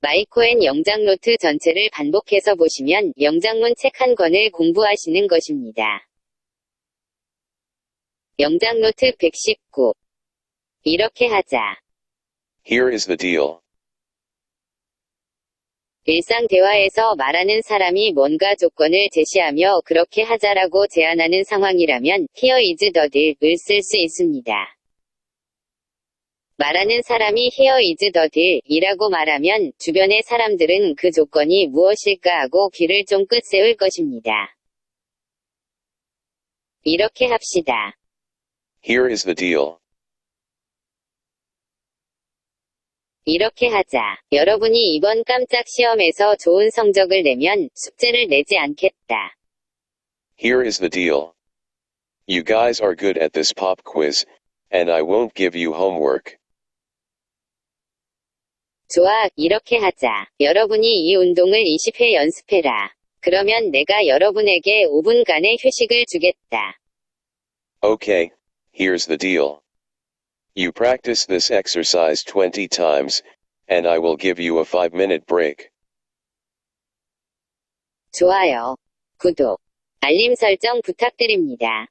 마이코엔 영장 노트 전체를 반복해서 보시면 영장문 책 한 권을 공부하시는 것입니다. 영장 노트 119. 이렇게 하자. Here is the deal. 일상 대화에서 말하는 사람이 뭔가 조건을 제시하며 그렇게 하자라고 제안하는 상황이라면 here is the deal을 쓸 수 있습니다. 말하는 사람이 here is the deal이라고 말하면 주변의 사람들은 그 조건이 무엇일까 하고 귀를 쫑긋 세울 것입니다. 이렇게 합시다. Here is the deal. 이렇게 하자. 여러분이 이번 깜짝 시험에서 좋은 성적을 내면 숙제를 내지 않겠다. Here is the deal. You guys are good at this pop quiz, and I won't give you homework. 좋아, 이렇게 하자. 여러분이 이 운동을 20회 연습해라. 그러면 내가 여러분에게 5분간의 휴식을 주겠다. Okay, here's the deal. You practice this exercise 20 times, and I will give you a 5 minute break. 좋아요. 구독, 알림 설정 부탁드립니다.